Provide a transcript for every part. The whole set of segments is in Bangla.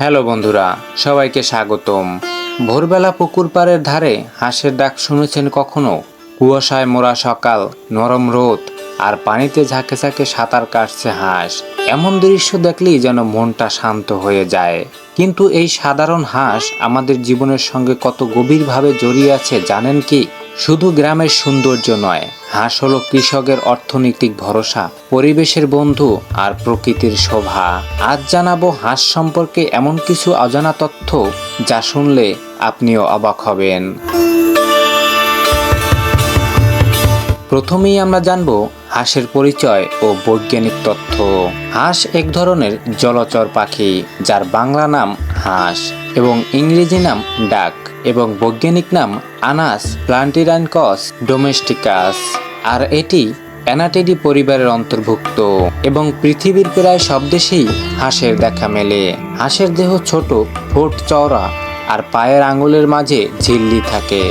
হ্যালো বন্ধুরা, সবাইকে স্বাগতম। ভোরবেলা পুকুর পাড়ের ধারে হাঁসের ডাক শুনেছেন কখনো? কুয়াশায় মোড়া সকাল, নরম রোদ, আর পানিতে ঝাঁকে ঝাঁকে সাঁতার কাটছে হাঁস। এমন দৃশ্য দেখলেই যেন মনটা শান্ত হয়ে যায়। কিন্তু এই সাধারণ হাঁস আমাদের জীবনের সঙ্গে কত গভীরভাবে জড়িয়ে আছে জানেন কি? শুধু গ্রামের সৌন্দর্য নয়। হাঁস হলো কৃষকের অর্থনৈতিক ভরসা, পরিবেশের বন্ধু আর প্রকৃতির শোভা। আজ জানাব হাঁস সম্পর্কে এমন কিছু অজানা তথ্য যা শুনলে আপনিও অবাক হবেন। প্রথমেই আমরা জানব হাঁসের পরিচয় ও বৈজ্ঞানিক তথ্য। হাঁস এক ধরনের জলচর পাখি, যার বাংলা নাম হাঁস এবং ইংরেজি নাম ডাক। এবং বৈজ্ঞানিক নাম আনাস প্লান্টিরানকস ডোমেস্টিকাস। আর এটি অ্যানাটেডি পরিবারের অন্তর্ভুক্ত এবং পৃথিবীর প্রায় সব দেশেই হাঁসের দেখা মেলে। হাঁসের দেহ ছোট, ঠোঁট চওড়া, আর পায়ের আঙুলের মাঝে ঝিল্লি থাকে,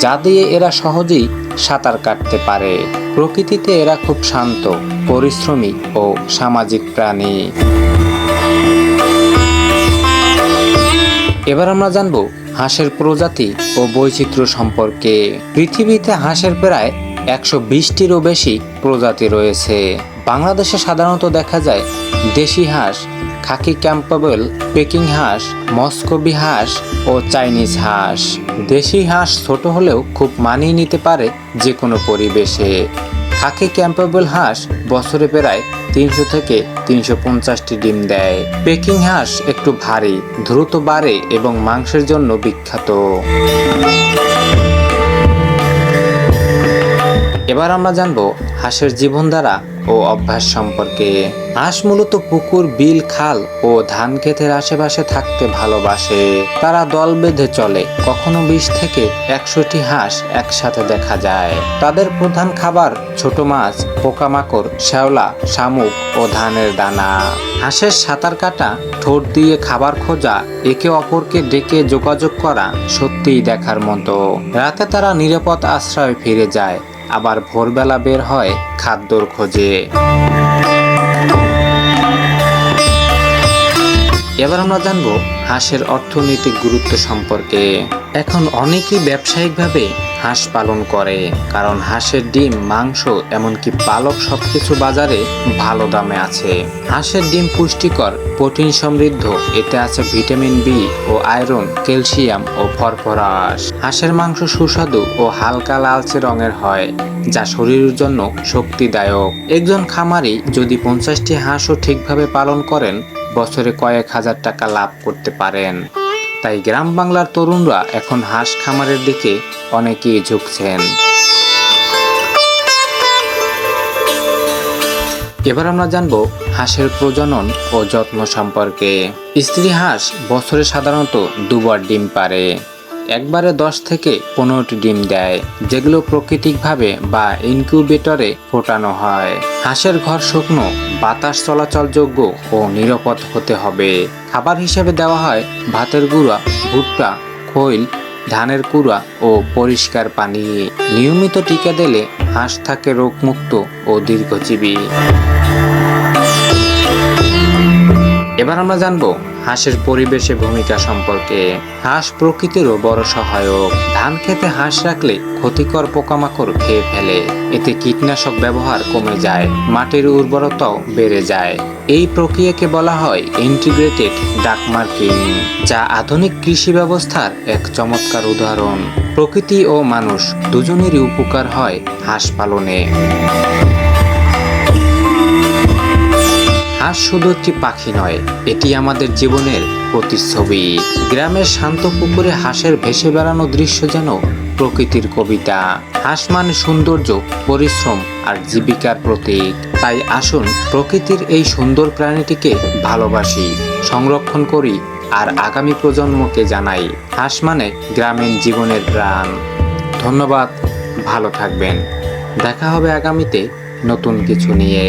যা দিয়ে এরা সহজেই সাঁতার কাটতে পারে। প্রকৃতিতে এরা খুব শান্ত, পরিশ্রমী ও সামাজিক প্রাণী। এবার আমরা জানব প্রজাতি ও বৈচিত্র্য সম্পর্কে। পৃথিবীতে হাঁসের প্রায় একশো বিশটিরও বেশি প্রজাতি রয়েছে। বাংলাদেশে সাধারণত দেখা যায় দেশি হাঁস, খাকি ক্যাম্পাবেল, পেকিং হাঁস, মস্কোবি হাঁস ও চাইনিজ হাঁস। দেশি হাঁস ছোট হলেও খুব মানিয়ে নিতে পারে যে কোনো পরিবেশে। খাকি ক্যাম্পেবল হাঁস বছরে প্রায় তিনশো থেকে তিনশো পঞ্চাশটি ডিম দেয়। পেকিং হাঁস একটু ভারী, দ্রুত বাড়ে এবং মাংসের জন্য বিখ্যাত। এবার আমরা জানব হাঁসের জীবনধারা ও অভ্যাস সম্পর্কে। হাঁস মূলত পুকুর, বিল, খাল ও ধান ক্ষেতের আশেপাশে থাকতে ভালোবাসে। তারা দল বেঁধে চলে। কখনো বিশ থেকে একশোটি হাঁস একসাথে দেখা যায়। তাদের প্রধান খাবার ছোট মাছ, পোকামাকড়, শ্যাওলা, শামুক ও ধানের দানা। হাঁসের সাঁতার কাটা, ঠোঁট দিয়ে খাবার খোঁজা, একে অপরকে ডেকে যোগাযোগ করা সত্যিই দেখার মতো। রাতে তারা নিরাপদ আশ্রয় ফিরে যায়। আবার ভোরবেলা বের হয় খাদ্যর খোঁজে। এবার আমরা জানব হাঁসের অর্থনৈতিক গুরুত্ব সম্পর্কে। এখন অনেকেই ব্যবসায়িকভাবে হাঁস পালন করে, কারণ হাঁসের ডিম, মাংস, এমনকি পালক সবকিছু বাজারে ভালো দামে আছে। হাঁসের ডিম পুষ্টিকর, প্রোটিন সমৃদ্ধ, এতে আছে ভিটামিন বি ও আয়রন, ক্যালসিয়াম ও ফরফরাস হাঁসের মাংস সুস্বাদু ও হালকা লালচে রঙের হয়, যা শরীরের জন্য শক্তিদায়ক। একজন খামারি যদি পঞ্চাশটি হাঁসও ঠিকভাবে পালন করেন বছরে কয়েক হাজার টাকা লাভ করতে পারেন। তাই গ্রাম বাংলার তরুণরা এখন হাঁস খামারের দিকে অনেকেই ঝুঁকছেন। এবার আমরা জানব হাঁসের প্রজনন ও যত্ন সম্পর্কে। স্ত্রী হাঁস বছরে সাধারণত দুবার ডিম পারে একবারে দশ থেকে পনেরোটি ডিম দেয়, যেগুলো প্রাকৃতিকভাবে বা ইনকিউবেটরে ফোটানো হয়। হাঁসের ঘর শুকনো, বাতাস চলাচলযোগ্য ও নিরাপদ হতে হবে। খাবার হিসেবে দেওয়া হয় ভাতের গুঁড়া, ভুট্টা, খৈল, ধানের কুড়া ও পরিষ্কার পানি। নিয়মিত টিকা দিলে হাঁস থাকে রোগমুক্ত ও দীর্ঘজীবী। এবার আমরা জানব হাঁসের পরিবেশে ভূমিকা সম্পর্কে। হাঁস প্রকৃতিরও বড় সহায়ক। ধান খেতে হাঁস রাখলে ক্ষতিকর পোকামাকড় খেয়ে ফেলে। এতে কীটনাশক ব্যবহার কমে যায়, মাটির উর্বরতাও বেড়ে যায়। এই প্রক্রিয়াকে বলা হয় ইন্টিগ্রেটেড ডাক মার্কিং, যা আধুনিক কৃষি ব্যবস্থার এক চমৎকার উদাহরণ। প্রকৃতি ও মানুষ দুজনেরই উপকার হয় হাঁস পালনে। হাঁস শুধু একটি পাখি নয়, এটি আমাদের জীবনের প্রতিচ্ছবি। গ্রামের শান্ত পুকুরে হাঁসের ভেসে বেড়ানো দৃশ্য যেন প্রকৃতির কবিতা। হাঁস মানে সৌন্দর্য, পরিশ্রম আর জীবিকার প্রতীক। তাই আসুন প্রকৃতির এই সুন্দর প্রাণীটিকে ভালোবাসি, সংরক্ষণ করি আর আগামী প্রজন্মকে জানাই। হাঁস মানে গ্রামীণ জীবনের প্রাণ। ধন্যবাদ, ভালো থাকবেন। দেখা হবে আগামীতে নতুন কিছু নিয়ে।